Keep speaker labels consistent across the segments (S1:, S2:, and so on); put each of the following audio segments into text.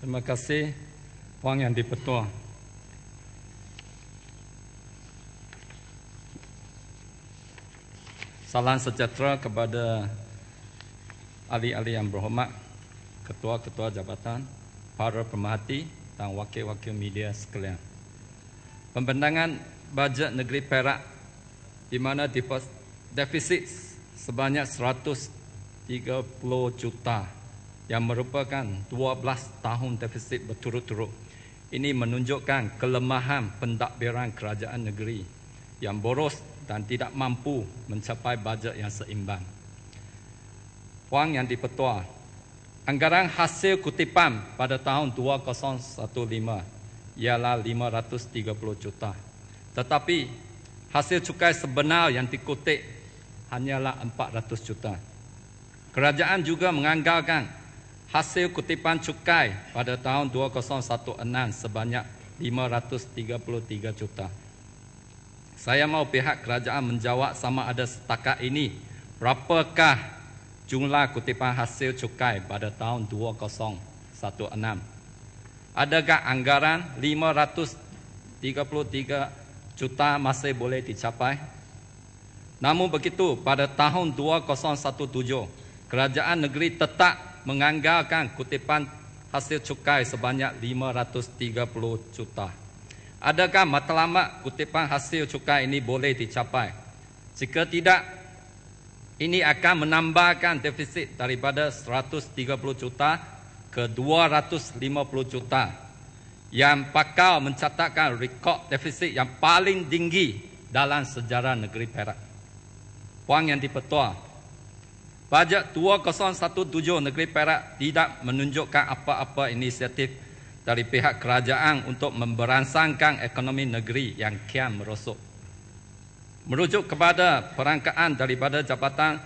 S1: Terima kasih Puan Yang di-Pertua. Salam sejahtera kepada ahli-ahli yang berhormat, ketua-ketua jabatan, para pemerhati dan wakil-wakil media sekalian. Pembendangan bajet negeri Perak di mana defisit sebanyak 130 juta yang merupakan 12 tahun defisit berturut-turut. Ini menunjukkan kelemahan pentadbiran kerajaan negeri yang boros dan tidak mampu mencapai bajet yang seimbang. Wang yang dipetua, anggaran hasil kutipan pada tahun 2015 ialah 530 juta. Tetapi hasil cukai sebenar yang dikutip hanyalah 400 juta. Kerajaan juga menganggarkan hasil kutipan cukai pada tahun 2016 sebanyak 533 juta. Saya mahu pihak kerajaan menjawab sama ada setakat ini berapakah jumlah kutipan hasil cukai pada tahun 2016. Adakah anggaran 533 juta masih boleh dicapai? Namun begitu, pada tahun 2017, kerajaan negeri tetap menganggarkan kutipan hasil cukai sebanyak 530 juta. Adakah matlamat kutipan hasil cukai ini boleh dicapai? Jika tidak, ini akan menambahkan defisit daripada 130 juta ke 250 juta yang pakar mencatatkan rekod defisit yang paling tinggi dalam sejarah negeri Perak. Puan yang dipertua, bajet 2017 negeri Perak tidak menunjukkan apa-apa inisiatif dari pihak kerajaan untuk memberansangkan ekonomi negeri yang kian merosot. Merujuk kepada perangkaan daripada Jabatan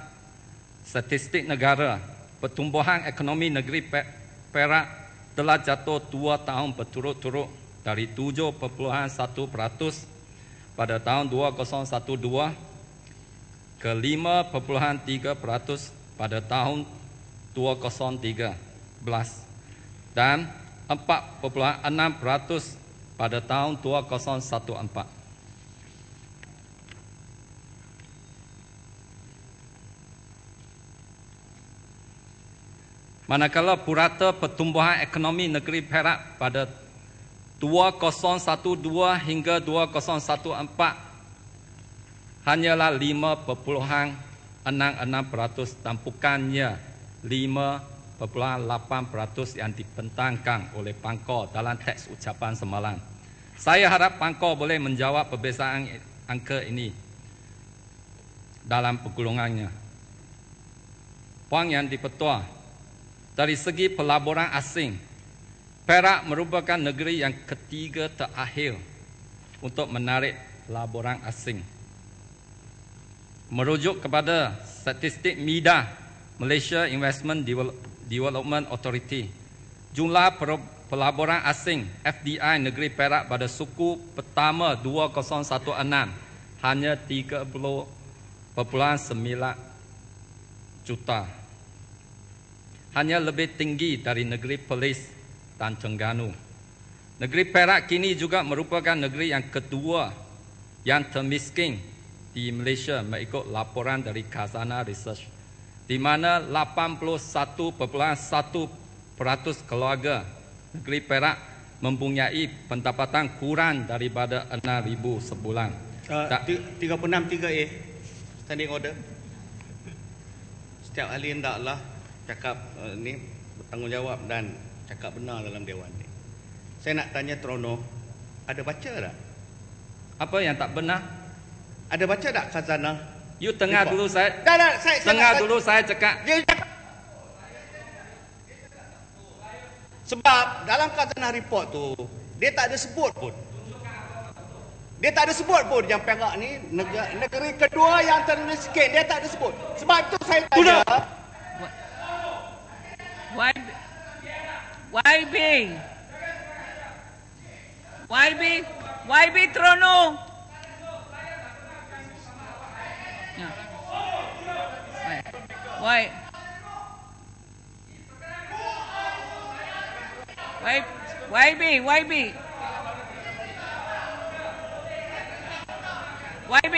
S1: Statistik Negara, pertumbuhan ekonomi negeri Perak telah jatuh dua tahun berturut-turut dari 7.1% pada tahun 2012 ke 5.3% pada tahun 2013 dan 4.6% pada tahun 2014. Manakala purata pertumbuhan ekonomi negeri Perak pada 2012 hingga 2014 hanyalah 5.66% dan bukannya 5 0.8% yang dibentangkan oleh Pangkor dalam teks ucapan semalam. Saya harap Pangkor boleh menjawab perbezaan angka ini dalam pergolongannya. Puan yang dipertua, dari segi pelaburan asing, Perak merupakan negeri yang ketiga terakhir untuk menarik pelaburan asing. Merujuk kepada statistik MIDA, Malaysia Investment Development Authority. Jumlah pelaburan asing FDI negeri Perak pada suku pertama 2016 hanya 30.9 juta. Hanya lebih tinggi dari negeri Perlis dan Terengganu. Negeri Perak kini juga merupakan negeri yang kedua yang termiskin di Malaysia mengikut laporan dari Khazanah Research di mana 81.1% keluarga negeri Perak mempunyai pendapatan kurang daripada 6,000 sebulan.
S2: Uh, 363A, standing order. Setiap ahli hendaklah cakap uh, ni bertanggungjawab dan cakap benar dalam dewan ni. Saya nak tanya Trono, ada baca tak?
S1: Apa yang tak benar?
S2: Ada baca tak khazanah
S1: You tengah dulu saya.
S2: Dah, dah, saya
S1: tengah saya, dulu saya cakap.
S2: Dia cakap. Sebab dalam khazanah report tu, dia tak ada sebut pun. Dia tak ada sebut pun yang Perak ni negeri, negeri kedua yang termiskin. Dia tak ada sebut. Sebab itu saya tanya.
S3: Why, why be? Why be? Why be Trono? Why? Y- YB, YB. YB.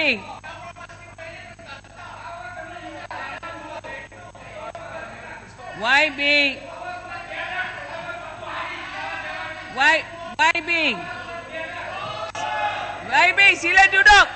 S3: YB. Y, YB. YB, sila duduk.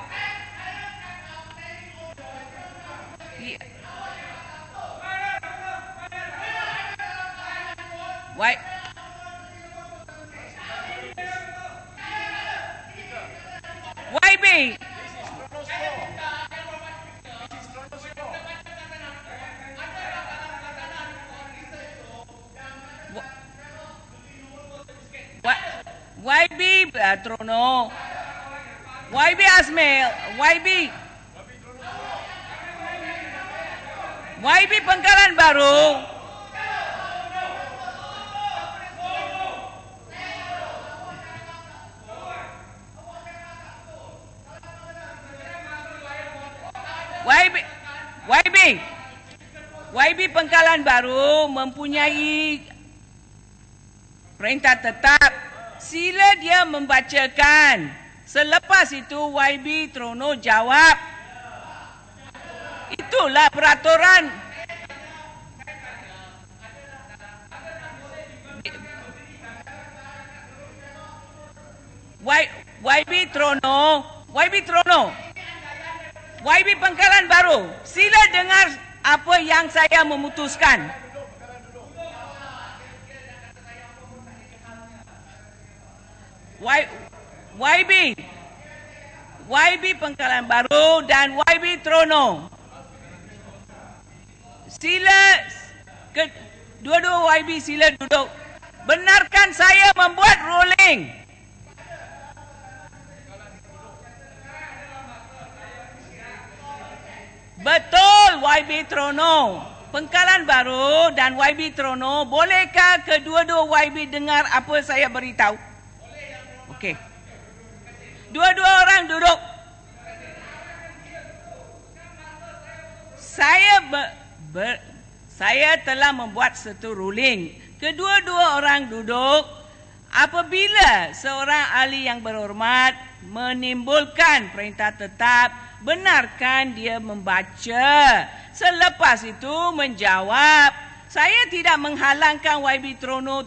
S3: Y, YB. Wa- YB uh, Trono. YB Asmail. YB. YB Pangkalan Baru. Pengkalan Baru mempunyai perintah tetap. Sila dia membacakan. Selepas itu YB Trono jawab. Itulah peraturan. YB Trono YB Trono. YB Pengkalan Baru, sila dengar apa yang saya memutuskan. Y, YB, YB Pengkalan Baru dan YB Trono. Sila, dua-dua YB sila duduk. Benarkan saya membuat ruling. Betul YB Trono. Pengkalan baru dan YB Trono, bolehkah kedua-dua YB dengar apa saya beritahu? Okey. Dua-dua orang duduk. Saya ber, ber, saya telah membuat satu ruling. Kedua-dua orang duduk apabila seorang ahli yang berhormat menimbulkan perintah tetap benarkan dia membaca. Selepas itu menjawab. Saya tidak menghalangkan YB Trono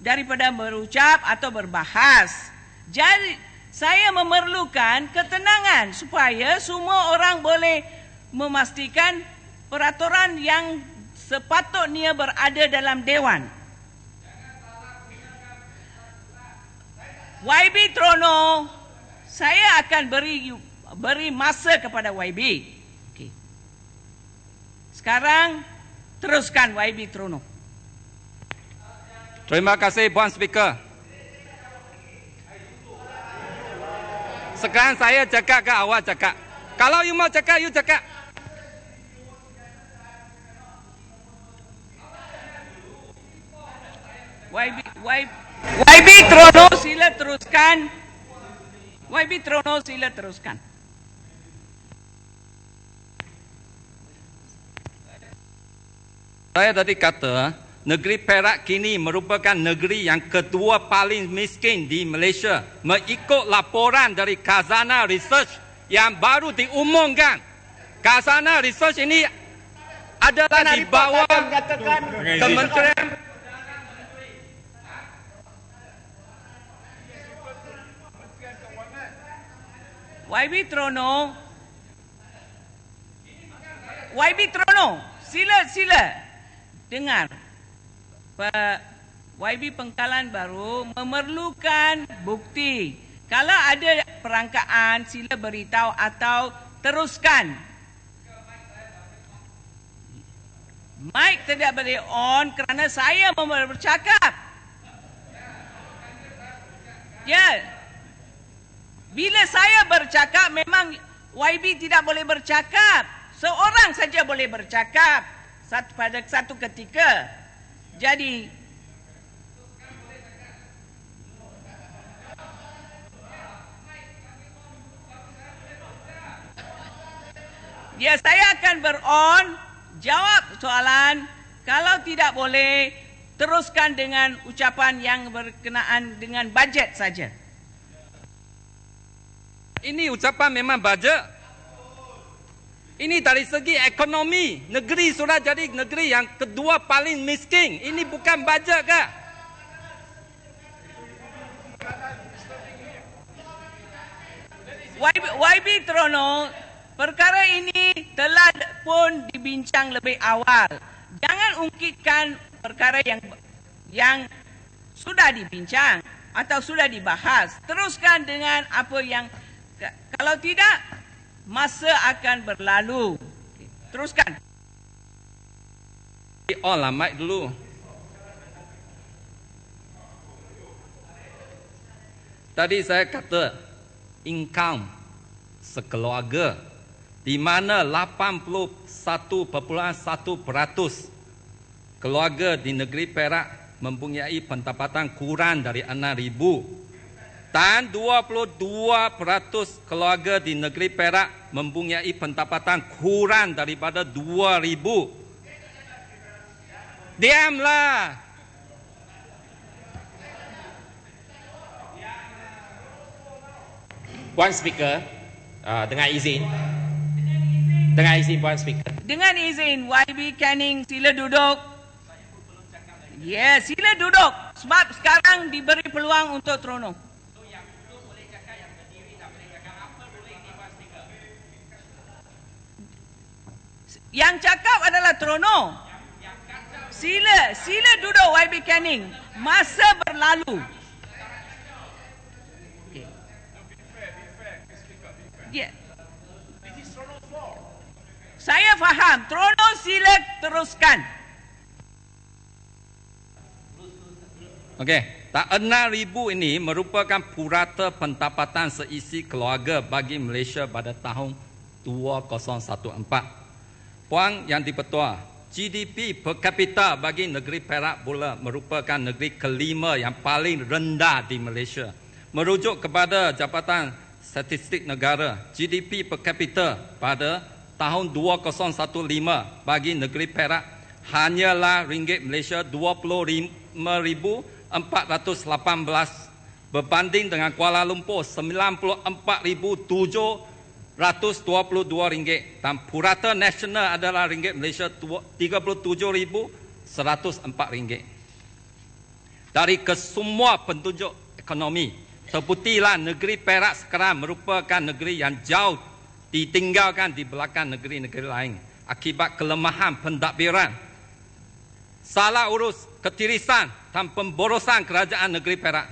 S3: daripada berucap atau berbahas. Jadi saya memerlukan ketenangan supaya semua orang boleh memastikan peraturan yang sepatutnya berada dalam dewan. YB Trono, saya akan beri beri masa kepada YB. Okey. Sekarang teruskan YB Trono.
S1: Terima kasih Puan Speaker. Sekarang saya cakap ke awak cakap. Kalau you mau cakap, you cakap.
S3: YB, YB, YB Trono sila teruskan. YB Trono sila teruskan.
S1: Saya tadi kata, negeri Perak kini merupakan negeri yang kedua paling miskin di Malaysia. Mengikut laporan dari Khazanah Research yang baru diumumkan. Khazanah Research ini adalah di bawah Kementerian
S3: YB Trono. YB Trono, sila sila dengar. YB Pengkalan Baru memerlukan bukti. Kalau ada perangkaan sila beritahu atau teruskan. Mic tidak boleh on kerana saya mau bercakap. Ya. Bila saya bercakap memang YB tidak boleh bercakap. Seorang saja boleh bercakap satu pada satu ketika. Jadi Ya, saya akan beron jawab soalan. Kalau tidak boleh, teruskan dengan ucapan yang berkenaan dengan bajet saja.
S1: Ini ucapan memang bajet. Ini dari segi ekonomi. Negeri sudah jadi negeri yang kedua paling miskin. Ini bukan bajet ke?
S3: YB, YB Trono, perkara ini telah pun dibincang lebih awal. Jangan ungkitkan perkara yang yang sudah dibincang atau sudah dibahas. Teruskan dengan apa yang kalau tidak masa akan berlalu. Teruskan.
S1: Oh mic dulu. Tadi saya kata income sekeluarga di mana 81.1% keluarga di negeri Perak mempunyai pendapatan kurang dari 6,000 dan 22% keluarga di negeri Perak mempunyai pendapatan kurang daripada 2,000 Diamlah.
S4: Puan Speaker, uh, dengan izin. Dengan izin Puan Speaker.
S3: Dengan izin YB Canning sila duduk. Ya, yes, sila duduk sebab sekarang diberi peluang untuk Trono. Yang cakap adalah Trono. Sila, sila duduk YB Canning. Masa berlalu. Ya. Saya faham. Trono sila teruskan.
S1: Okey, tak enam ribu ini merupakan purata pendapatan seisi keluarga bagi Malaysia pada tahun 2014. Puan Yang Dipertua, GDP per kapita bagi negeri Perak pula merupakan negeri kelima yang paling rendah di Malaysia. Merujuk kepada Jabatan Statistik Negara, GDP per kapita pada tahun 2015 bagi negeri Perak hanyalah ringgit Malaysia 25418 berbanding dengan Kuala Lumpur 94700 122 ringgit dan purata nasional adalah ringgit Malaysia 37104 ringgit. Dari kesemua penunjuk ekonomi, terbuktilah negeri Perak sekarang merupakan negeri yang jauh ditinggalkan di belakang negeri-negeri lain akibat kelemahan pendabiran, salah urus ketirisan dan pemborosan kerajaan negeri Perak.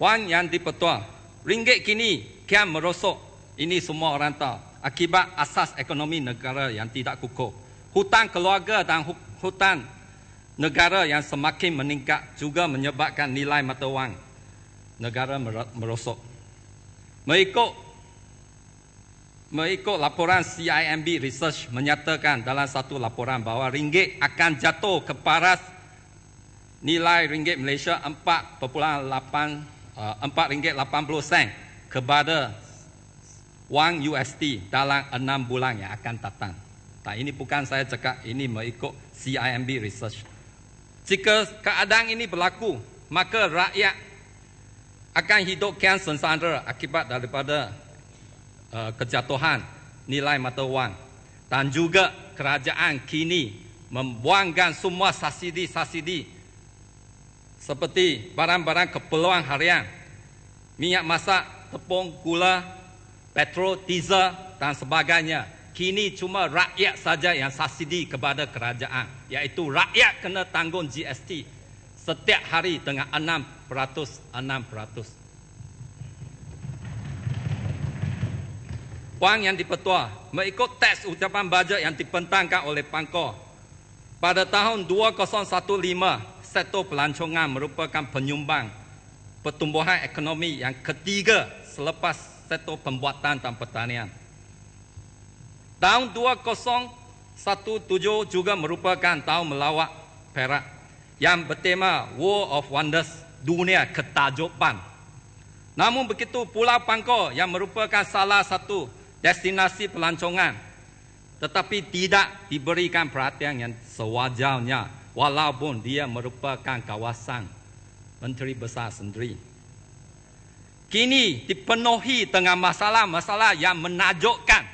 S1: Wang yang dipertua, ringgit kini kian merosot. Ini semua orang tahu. Akibat asas ekonomi negara yang tidak kukuh. Hutang keluarga dan hutang negara yang semakin meningkat juga menyebabkan nilai mata wang negara merosot. Mengikut mengikut laporan CIMB Research menyatakan dalam satu laporan bahawa ringgit akan jatuh ke paras nilai ringgit Malaysia 4.8 4 uh, ringgit 80 sen kepada wang USD dalam 6 bulan yang akan datang. Tak ini bukan saya cakap, ini mengikut CIMB Research. Jika keadaan ini berlaku, maka rakyat akan hidup kian sengsara akibat daripada uh, kejatuhan nilai mata wang dan juga kerajaan kini membuangkan semua subsidi-subsidi seperti barang-barang keperluan harian, minyak masak, tepung, gula, petrol, diesel dan sebagainya kini cuma rakyat saja yang subsidi kepada kerajaan iaitu rakyat kena tanggung GST setiap hari dengan 6% 6%. Puan yang dipertua mengikut teks ucapan bajet yang dipentangkan oleh Pangkor pada tahun 2015 sektor pelancongan merupakan penyumbang pertumbuhan ekonomi yang ketiga selepas sektor pembuatan dan pertanian. Tahun 2017 juga merupakan tahun melawat Perak yang bertema World of Wonders, dunia ketajuban. Namun begitu Pulau Pangkor yang merupakan salah satu destinasi pelancongan tetapi tidak diberikan perhatian yang sewajarnya walaupun dia merupakan kawasan Menteri Besar sendiri. Kini dipenuhi dengan masalah-masalah yang menajukkan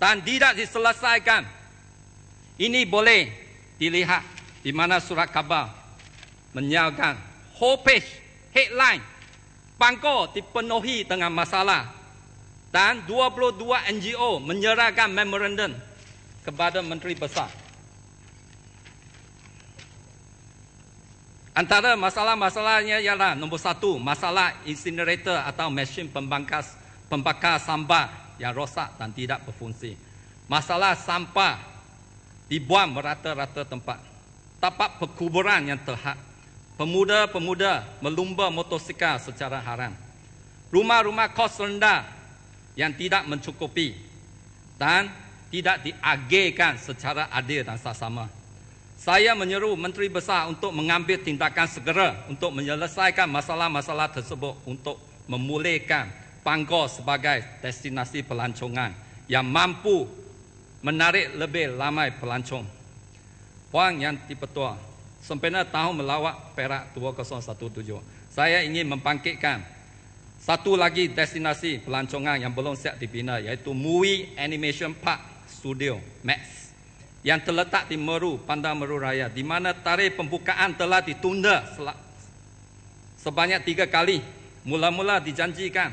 S1: dan tidak diselesaikan. Ini boleh dilihat di mana surat khabar menyalkan homepage headline Bangkok dipenuhi dengan masalah dan 22 NGO menyerahkan memorandum kepada Menteri Besar. Antara masalah-masalahnya ialah nombor satu, masalah incinerator atau mesin pembangkas pembakar sampah yang rosak dan tidak berfungsi. Masalah sampah dibuang merata-rata tempat. Tapak perkuburan yang terhad pemuda-pemuda melumba motosikal secara haram. Rumah-rumah kos rendah yang tidak mencukupi dan tidak diagihkan secara adil dan saksama. Saya menyeru Menteri Besar untuk mengambil tindakan segera untuk menyelesaikan masalah-masalah tersebut untuk memulihkan Pangkor sebagai destinasi pelancongan yang mampu menarik lebih ramai pelancong. Puan yang dipertua, sempena tahun melawat Perak 2017. Saya ingin membangkitkan satu lagi destinasi pelancongan yang belum siap dibina iaitu Mui Animation Park Studio Max yang terletak di Meru, Pandang Meru Raya di mana tarikh pembukaan telah ditunda sebanyak tiga kali. Mula-mula dijanjikan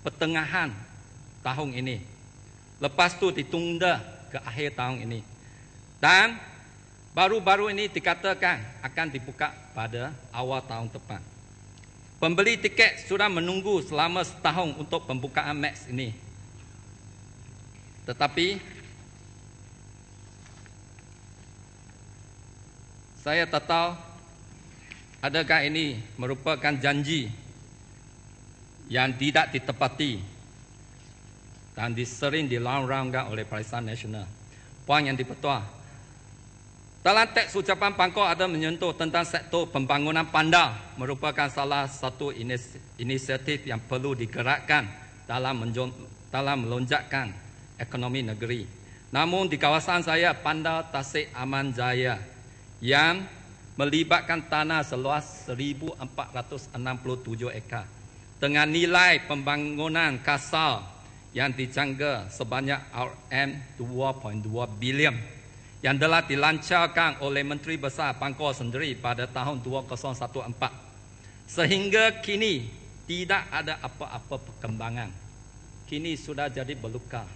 S1: pertengahan tahun ini. Lepas tu ditunda ke akhir tahun ini. Dan baru-baru ini dikatakan akan dibuka pada awal tahun depan. Pembeli tiket sudah menunggu selama setahun untuk pembukaan Max ini. Tetapi saya tahu adakah ini merupakan janji yang tidak ditepati dan disering dilarang-larangkan oleh Perisian Nasional. Puan yang dipertua, dalam teks ucapan Pangkor ada menyentuh tentang sektor pembangunan bandar merupakan salah satu inisiatif yang perlu digerakkan dalam, dalam melonjakkan ekonomi negeri. Namun di kawasan saya Bandar Tasik Aman Jaya yang melibatkan tanah seluas 1467 ekar dengan nilai pembangunan kasar yang dijangka sebanyak RM 2.2 bilion yang telah dilancarkan oleh Menteri Besar Pangkor sendiri pada tahun 2014 sehingga kini tidak ada apa-apa perkembangan. Kini sudah jadi berluka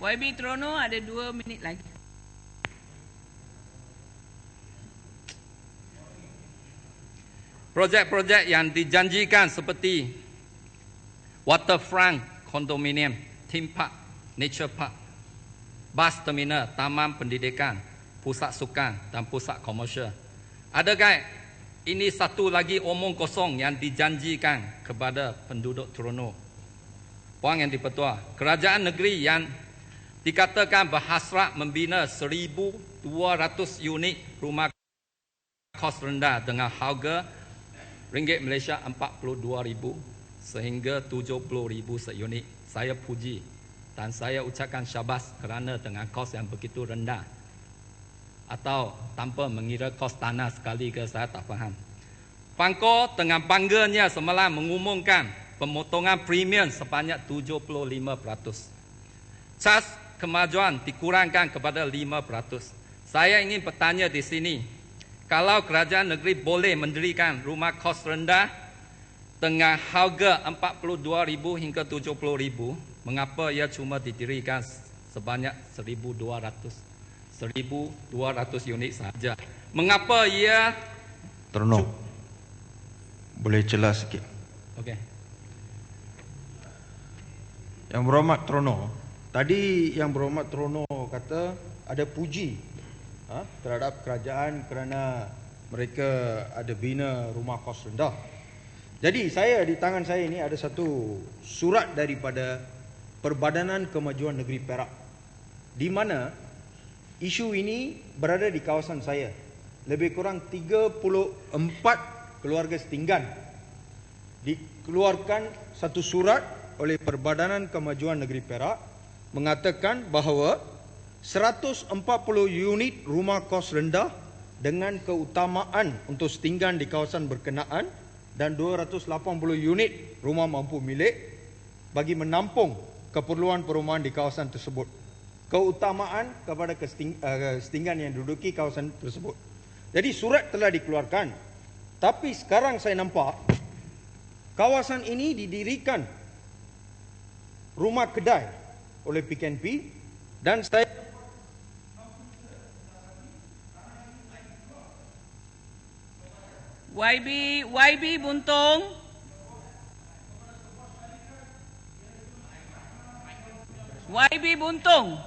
S3: YB Trono ada dua minit lagi
S1: Projek-projek yang dijanjikan seperti waterfront condominium, theme park, nature park, bus terminal, taman pendidikan, pusat sukan dan pusat komersial. Adakah ini satu lagi omong kosong yang dijanjikan kepada penduduk Toronto? Puan yang dipertua, kerajaan negeri yang dikatakan berhasrat membina 1,200 unit rumah kos rendah dengan harga ringgit Malaysia 42,000 sehingga 70,000 seunit. Saya puji dan saya ucapkan syabas kerana dengan kos yang begitu rendah atau tanpa mengira kos tanah sekali ke saya tak faham. Pangko dengan bangganya semalam mengumumkan pemotongan premium sebanyak 75%. Cas kemajuan dikurangkan kepada 5%. Saya ingin bertanya di sini, kalau kerajaan negeri boleh mendirikan rumah kos rendah dengan harga 42,000 hingga 70,000, mengapa ia cuma didirikan sebanyak 1200 1200 unit saja mengapa ia
S5: Terno boleh jelas sikit.
S1: Okey.
S5: Yang berhormat Trono tadi yang berhormat Trono kata ada puji ha, terhadap kerajaan kerana mereka ada bina rumah kos rendah. Jadi saya di tangan saya ini ada satu surat daripada Perbadanan Kemajuan Negeri Perak di mana isu ini berada di kawasan saya. Lebih kurang 34 keluarga setinggan dikeluarkan satu surat oleh Perbadanan Kemajuan Negeri Perak mengatakan bahawa 140 unit rumah kos rendah dengan keutamaan untuk setinggan di kawasan berkenaan dan 280 unit rumah mampu milik bagi menampung keperluan perumahan di kawasan tersebut. Keutamaan kepada kesetinggan yang duduki kawasan tersebut. Jadi surat telah dikeluarkan. Tapi sekarang saya nampak kawasan ini didirikan rumah kedai oleh PKNP dan saya
S3: YB YB Buntung. YB Buntung.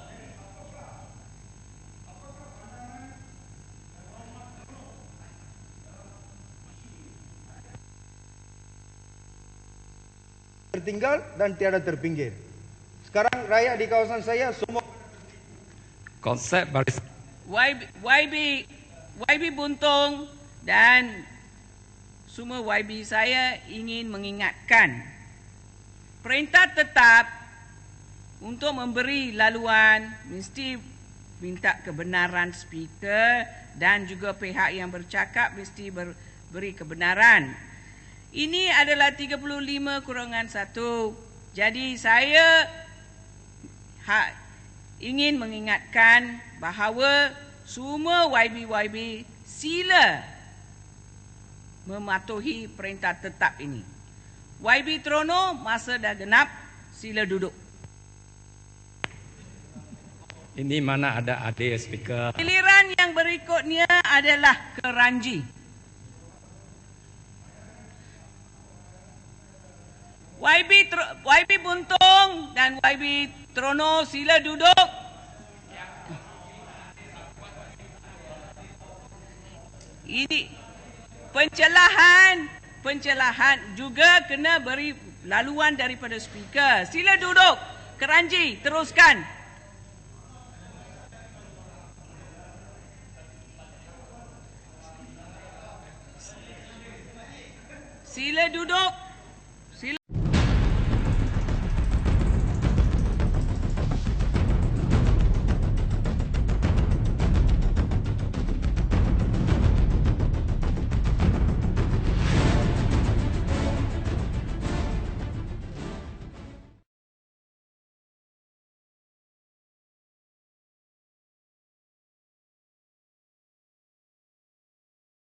S5: Tertinggal dan tiada terpinggir. Sekarang rakyat di kawasan saya semua
S1: konsep baris
S3: YB YB YB Buntung dan semua YB saya ingin mengingatkan perintah tetap untuk memberi laluan mesti minta kebenaran speaker dan juga pihak yang bercakap mesti ber, beri kebenaran. Ini adalah 35 kurangan 1. Jadi saya ha, ingin mengingatkan bahawa semua YB-YB sila mematuhi perintah tetap ini. YB Trono masa dah genap, sila duduk.
S1: ini mana ada adik speaker.
S3: Giliran yang berikutnya adalah Keranji. YB YB Buntung dan YB Trono sila duduk. Ini pencelahan, pencelahan juga kena beri laluan daripada speaker. Sila duduk. Keranji, teruskan. Sila duduk.